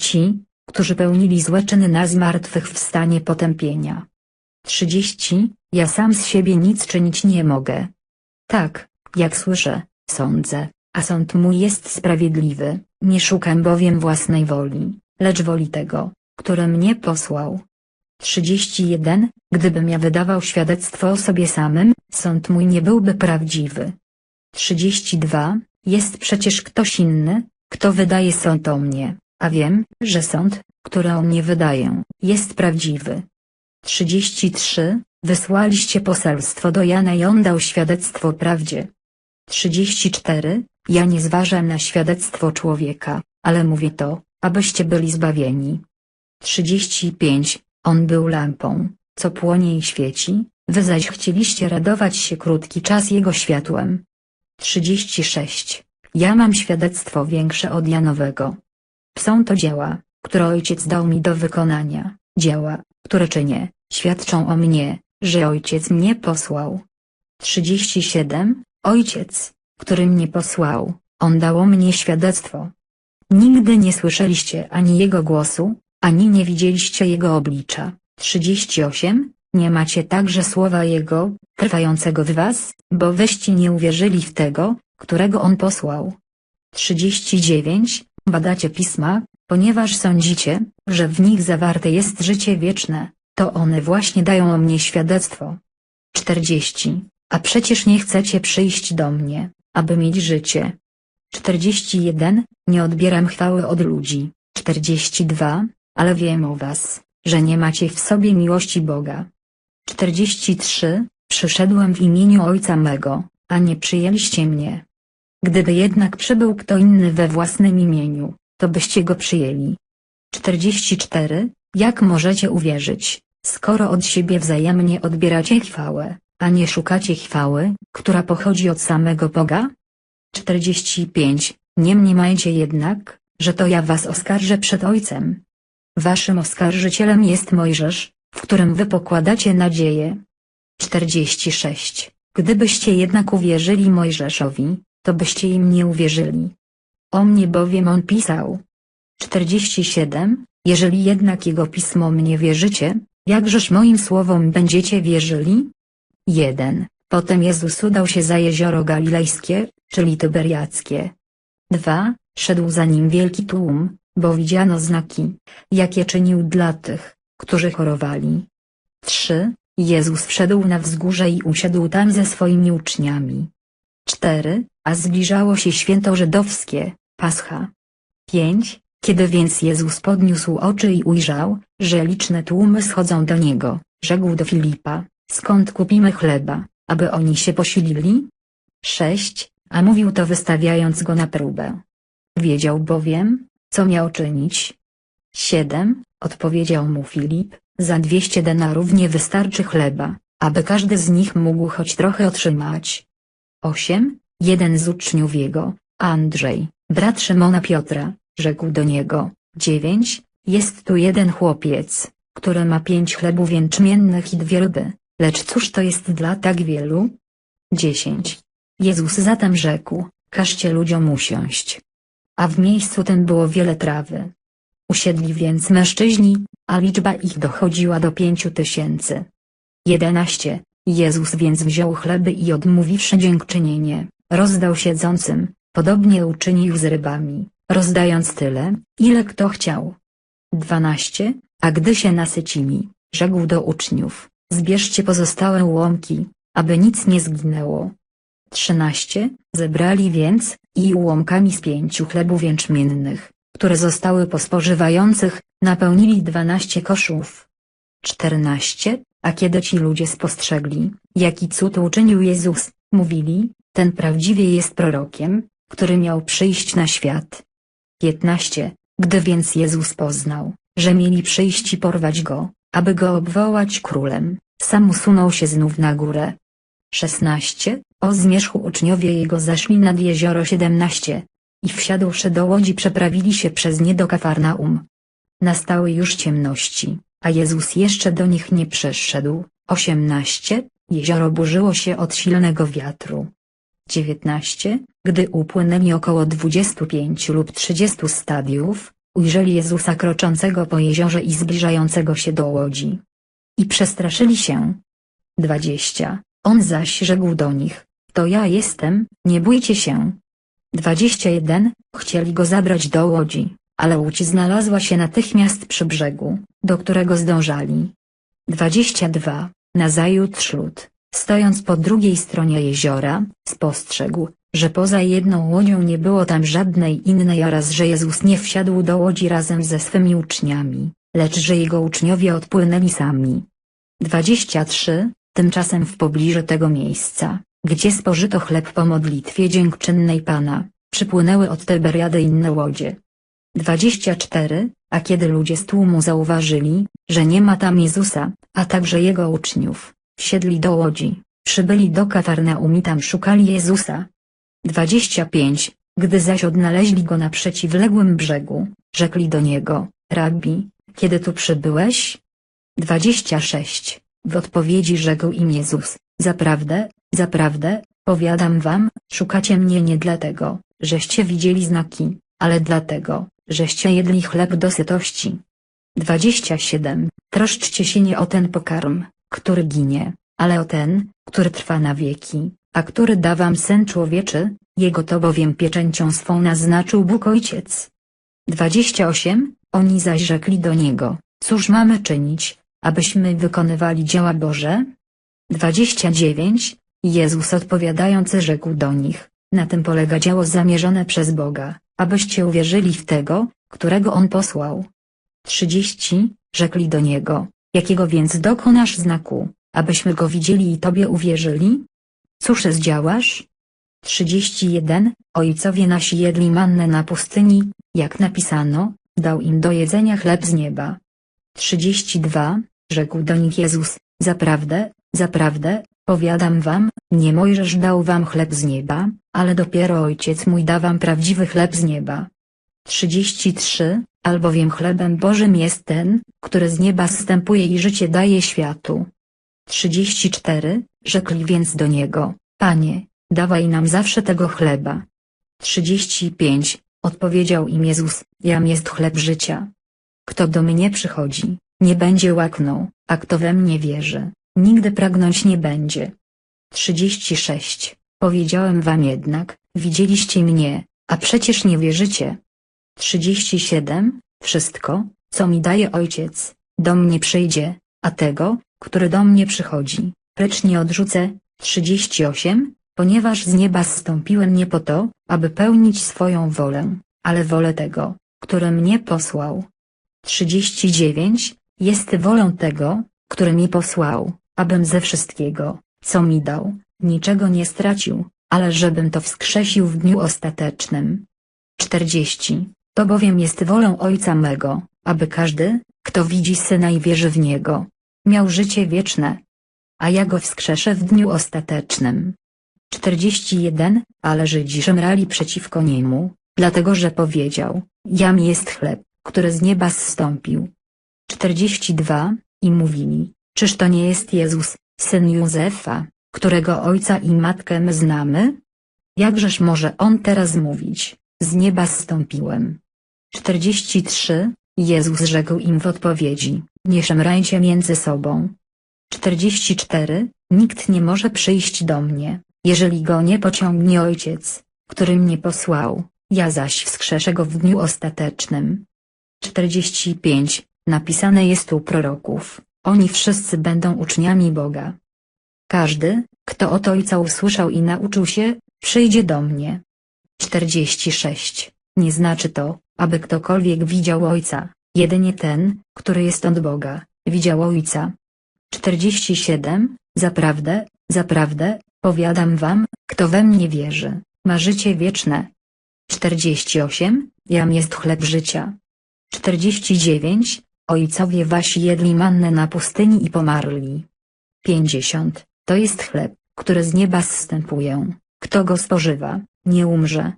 ci, którzy pełnili złe czyny na zmartwychwstanie potępienia. 30. Ja sam z siebie nic czynić nie mogę. Tak, jak słyszę, sądzę, a sąd mój jest sprawiedliwy, nie szukam bowiem własnej woli, lecz woli tego, który mnie posłał. 31. Gdybym ja wydawał świadectwo o sobie samym, sąd mój nie byłby prawdziwy. 32. Jest przecież ktoś inny, kto wydaje sąd o mnie, a wiem, że sąd, który o mnie wydaję, jest prawdziwy. 33. Wysłaliście poselstwo do Jana i on dał świadectwo prawdzie. 34. Ja nie zważam na świadectwo człowieka, ale mówię to, abyście byli zbawieni. 35. On był lampą, co płonie i świeci, wy zaś chcieliście radować się krótki czas jego światłem. 36. Ja mam świadectwo większe od Janowego. Są to dzieła, które ojciec dał mi do wykonania, dzieła, które czynię, świadczą o mnie, że ojciec mnie posłał. 37. Ojciec, który mnie posłał, on dało mnie świadectwo. Nigdy nie słyszeliście ani jego głosu, ani nie widzieliście jego oblicza. 38. Nie macie także słowa jego, trwającego w was, bo wyście nie uwierzyli w tego, którego on posłał. 39. Badacie pisma, ponieważ sądzicie, że w nich zawarte jest życie wieczne, to one właśnie dają o mnie świadectwo. 40. A przecież nie chcecie przyjść do mnie, aby mieć życie. 41. Nie odbieram chwały od ludzi. 42. Ale wiem o was, że nie macie w sobie miłości Boga. 43. Przyszedłem w imieniu Ojca mego, a nie przyjęliście mnie. Gdyby jednak przybył kto inny we własnym imieniu, to byście go przyjęli. 44. Jak możecie uwierzyć, skoro od siebie wzajemnie odbieracie chwałę, a nie szukacie chwały, która pochodzi od samego Boga? 45. Nie mniemajcie jednak, że to ja was oskarżę przed Ojcem. Waszym oskarżycielem jest Mojżesz, w którym wy pokładacie nadzieję. 46. Gdybyście jednak uwierzyli Mojżeszowi, to byście im nie uwierzyli. O mnie bowiem on pisał. 47. Jeżeli jednak jego pismom nie wierzycie, jakżeż moim słowom będziecie wierzyli? 1. Potem Jezus udał się za jezioro galilejskie, czyli tyberiackie. 2. Szedł za nim wielki tłum, bo widziano znaki, jakie czynił dla tych, którzy chorowali. 3. Jezus wszedł na wzgórze i usiadł tam ze swoimi uczniami. 4. A zbliżało się święto żydowskie, Pascha. 5. Kiedy więc Jezus podniósł oczy i ujrzał, że liczne tłumy schodzą do Niego, rzekł do Filipa, skąd kupimy chleba, aby oni się posilili? 6. A mówił to wystawiając go na próbę. Wiedział bowiem, co miał czynić. 7. Odpowiedział mu Filip, za dwieście denarów nie wystarczy chleba, aby każdy z nich mógł choć trochę otrzymać. 8. Jeden z uczniów jego, Andrzej, brat Szymona Piotra, rzekł do niego, 9. Jest tu jeden chłopiec, który ma pięć chlebów jęczmiennych i dwie ryby, lecz cóż to jest dla tak wielu? 10. Jezus zatem rzekł, każcie ludziom usiąść. A w miejscu tym było wiele trawy. Usiedli więc mężczyźni, a liczba ich dochodziła do pięciu tysięcy. 11. Jezus więc wziął chleby i odmówiwszy dziękczynienie, rozdał siedzącym, podobnie uczynił z rybami, rozdając tyle, ile kto chciał. 12. A gdy się nasycili, rzekł do uczniów, zbierzcie pozostałe ułomki, aby nic nie zginęło. 13. Zebrali więc, i ułomkami z pięciu chlebów jęczmiennych, które zostały po spożywających, napełnili dwanaście koszów. 14. A kiedy ci ludzie spostrzegli, jaki cud uczynił Jezus, mówili, ten prawdziwie jest prorokiem, który miał przyjść na świat. 15. Gdy więc Jezus poznał, że mieli przyjść i porwać go, aby go obwołać królem, sam usunął się znów na górę. 16. O zmierzchu uczniowie jego zeszli nad jezioro 17. I wsiadłszy do łodzi przeprawili się przez nie do Kafarnaum. Nastały już ciemności, a Jezus jeszcze do nich nie przyszedł. 18. Jezioro burzyło się od silnego wiatru. 19. Gdy upłynęli około 25 lub 30 stadiów, ujrzeli Jezusa kroczącego po jeziorze i zbliżającego się do łodzi. I przestraszyli się. 20. On zaś rzekł do nich, to ja jestem, nie bójcie się. 21. Chcieli go zabrać do łodzi, ale łódź znalazła się natychmiast przy brzegu, do którego zdążali. 22. Nazajutrz lud, stojąc po drugiej stronie jeziora, spostrzegł, że poza jedną łodzią nie było tam żadnej innej oraz że Jezus nie wsiadł do łodzi razem ze swymi uczniami, lecz że jego uczniowie odpłynęli sami. 23. Tymczasem w pobliżu tego miejsca, gdzie spożyto chleb po modlitwie dziękczynnej Pana, przypłynęły od Teberiady inne łodzie. 24. A kiedy ludzie z tłumu zauważyli, że nie ma tam Jezusa, a także Jego uczniów, wsiedli do łodzi, przybyli do Kafarnaum i tam szukali Jezusa. 25. Gdy zaś odnaleźli Go na przeciwległym brzegu, rzekli do Niego, Rabbi, kiedy tu przybyłeś? 26. W odpowiedzi rzekł im Jezus, zaprawdę, zaprawdę, powiadam wam, szukacie mnie nie dlatego, żeście widzieli znaki, ale dlatego, żeście jedli chleb do sytości. 27. Troszczcie się nie o ten pokarm, który ginie, ale o ten, który trwa na wieki, a który da wam sen człowieczy, jego to bowiem pieczęcią swą naznaczył Bóg Ojciec. 28. Oni zaś rzekli do Niego, cóż mamy czynić, abyśmy wykonywali dzieła Boże? 29. Jezus odpowiadając rzekł do nich, na tym polega dzieło zamierzone przez Boga, abyście uwierzyli w tego, którego On posłał. 30. Rzekli do Niego, jakiego więc dokonasz znaku, abyśmy Go widzieli i Tobie uwierzyli? Cóż zdziałasz? 31. Ojcowie nasi jedli mannę na pustyni, jak napisano, dał im do jedzenia chleb z nieba. 32. Rzekł do nich Jezus, zaprawdę, zaprawdę, powiadam wam, nie Mojżesz dał wam chleb z nieba, ale dopiero Ojciec mój da wam prawdziwy chleb z nieba. 33. Albowiem chlebem Bożym jest ten, który z nieba zstępuje i życie daje światu. 34. Rzekli więc do Niego, Panie, dawaj nam zawsze tego chleba. 35. Odpowiedział im Jezus, Jam jest chleb życia. Kto do mnie przychodzi, nie będzie łaknął, a kto we mnie wierzy, nigdy pragnąć nie będzie. 36. Powiedziałem wam jednak, widzieliście mnie, a przecież nie wierzycie. 37. Wszystko, co mi daje ojciec, do mnie przyjdzie, a tego, który do mnie przychodzi, precz nie odrzucę. 38. Ponieważ z nieba zstąpiłem nie po to, aby pełnić swoją wolę, ale wolę tego, który mnie posłał. 39. Jest wolą tego, który mi posłał, abym ze wszystkiego, co mi dał, niczego nie stracił, ale żebym to wskrzesił w dniu ostatecznym. 40. To bowiem jest wolą Ojca mego, aby każdy, kto widzi Syna i wierzy w Niego, miał życie wieczne. A ja go wskrzeszę w dniu ostatecznym. 41. Ale Żydzi szemrali przeciwko niemu, dlatego że powiedział, jam jest chleb, który z nieba zstąpił. 42. I mówili, czyż to nie jest Jezus, syn Józefa, którego ojca i matkę my znamy? Jakżeż może on teraz mówić, z nieba zstąpiłem? 43. Jezus rzekł im w odpowiedzi, nie szemrajcie między sobą. 44. Nikt nie może przyjść do mnie, jeżeli go nie pociągnie Ojciec, który mnie posłał, ja zaś wskrzeszę go w dniu ostatecznym. 45. Napisane jest u proroków, oni wszyscy będą uczniami Boga. Każdy, kto od Ojca usłyszał i nauczył się, przyjdzie do mnie. 46. Nie znaczy to, aby ktokolwiek widział Ojca, jedynie ten, który jest od Boga, widział Ojca. 47. Zaprawdę, zaprawdę, powiadam wam, kto we mnie wierzy, ma życie wieczne. 48. Jam jest chleb życia. 49. Ojcowie wasi jedli mannę na pustyni i pomarli. 50. To jest chleb, który z nieba zstępuje. Kto go spożywa, nie umrze.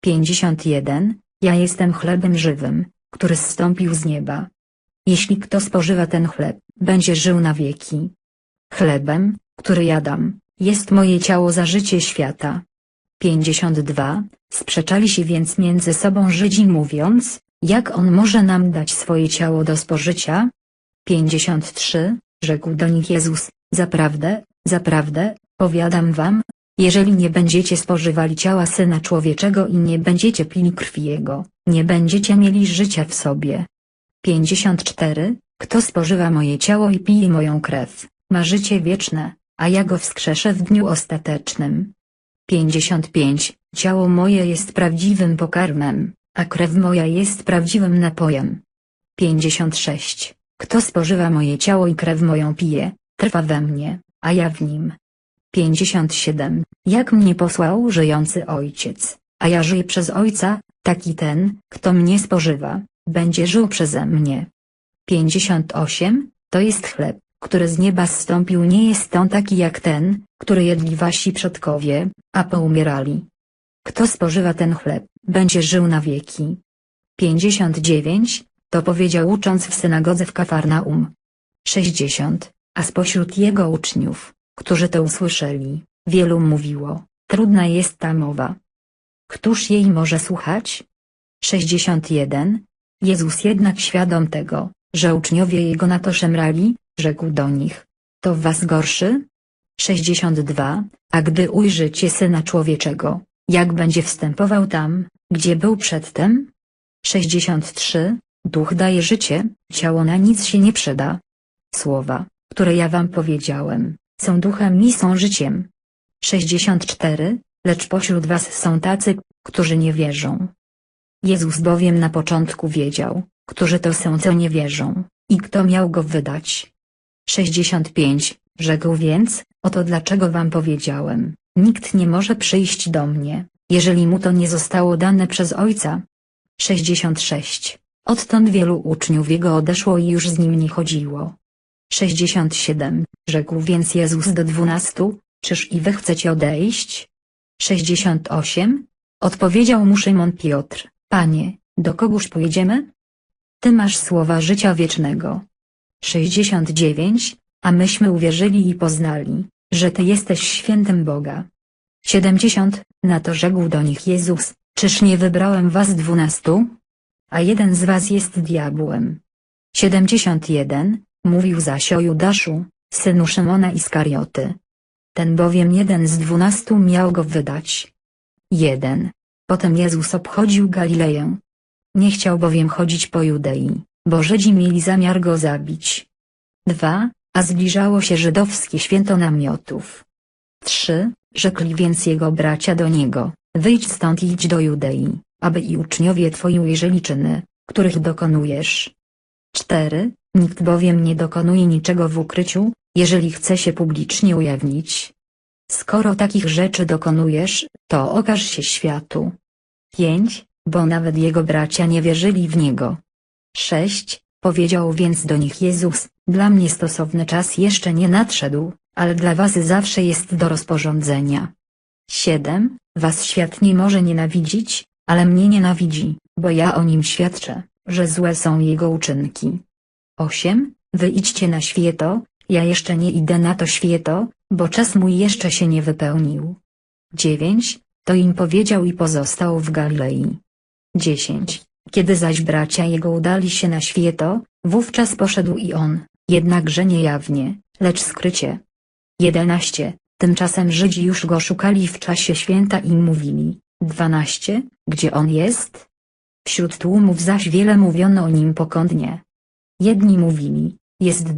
51. Ja jestem chlebem żywym, który zstąpił z nieba. Jeśli kto spożywa ten chleb, będzie żył na wieki. Chlebem, który jadam, jest moje ciało za życie świata. 52. Sprzeczali się więc między sobą Żydzi mówiąc, jak on może nam dać swoje ciało do spożycia? 53, rzekł do nich Jezus, zaprawdę, zaprawdę, powiadam wam, jeżeli nie będziecie spożywali ciała Syna Człowieczego i nie będziecie pili krwi Jego, nie będziecie mieli życia w sobie. 54, kto spożywa moje ciało i pije moją krew, ma życie wieczne, a ja go wskrzeszę w dniu ostatecznym. 55. Ciało moje jest prawdziwym pokarmem, a krew moja jest prawdziwym napojem. 56. Kto spożywa moje ciało i krew moją pije, trwa we mnie, a ja w nim. 57. Jak mnie posłał żyjący ojciec, a ja żyję przez ojca, taki ten, kto mnie spożywa, będzie żył przeze mnie. 58. To jest chleb, który z nieba zstąpił nie jest on taki jak ten, który jedli wasi przodkowie, a poumierali. Kto spożywa ten chleb, będzie żył na wieki. 59. To powiedział ucząc w synagodze w Kafarnaum. 60. A spośród jego uczniów, którzy to usłyszeli, wielu mówiło, trudna jest ta mowa. Któż jej może słuchać? 61. Jezus jednak świadom tego, że uczniowie jego na to szemrali, rzekł do nich, to w was gorszy? 62. A gdy ujrzycie Syna Człowieczego, jak będzie wstępował tam, gdzie był przedtem? 63. Duch daje życie, ciało na nic się nie przyda. Słowa, które ja wam powiedziałem, są duchem i są życiem. 64. Lecz pośród was są tacy, którzy nie wierzą. Jezus bowiem na początku wiedział, którzy to są co nie wierzą, i kto miał go wydać. 65. Rzekł więc, oto dlaczego wam powiedziałem, nikt nie może przyjść do mnie, jeżeli mu to nie zostało dane przez Ojca. 66. Odtąd wielu uczniów jego odeszło i już z nim nie chodziło. 67. Rzekł więc Jezus do dwunastu, czyż i wy chcecie odejść? 68. Odpowiedział mu Szymon Piotr, Panie, do kogóż pojedziemy? Ty masz słowa życia wiecznego. 69. A myśmy uwierzyli i poznali, że Ty jesteś świętym Boga. 70. Na to rzekł do nich Jezus, czyż nie wybrałem was dwunastu? A jeden z was jest diabłem. 71. Mówił zaś o Judaszu, synu Szymona Iskarioty. Ten bowiem jeden z dwunastu miał go wydać. 1. Potem Jezus obchodził Galileję. Nie chciał bowiem chodzić po Judei, bo Żydzi mieli zamiar go zabić. 2. A zbliżało się żydowskie święto namiotów. 3. Rzekli więc jego bracia do niego, wyjdź stąd i idź do Judei, aby i uczniowie twoi ujrzeli czyny, których dokonujesz. 4. Nikt bowiem nie dokonuje niczego w ukryciu, jeżeli chce się publicznie ujawnić. Skoro takich rzeczy dokonujesz, to okaż się światu. 5. Bo nawet jego bracia nie wierzyli w niego. 6. Powiedział więc do nich Jezus, dla mnie stosowny czas jeszcze nie nadszedł, ale dla was zawsze jest do rozporządzenia. 7. Was świat nie może nienawidzić, ale mnie nienawidzi, bo ja o nim świadczę, że złe są jego uczynki. 8. Wy idźcie na świeto, ja jeszcze nie idę na to świeto, bo czas mój jeszcze się nie wypełnił. 9. To im powiedział i pozostał w Galilei. 10. Kiedy zaś bracia jego udali się na świeto, wówczas poszedł i on, jednakże nie jawnie, lecz skrycie. 11. Tymczasem Żydzi już go szukali w czasie święta i mówili, 12. Gdzie on jest? Wśród tłumów zaś wiele mówiono o nim pokątnie. Jedni mówili, jest do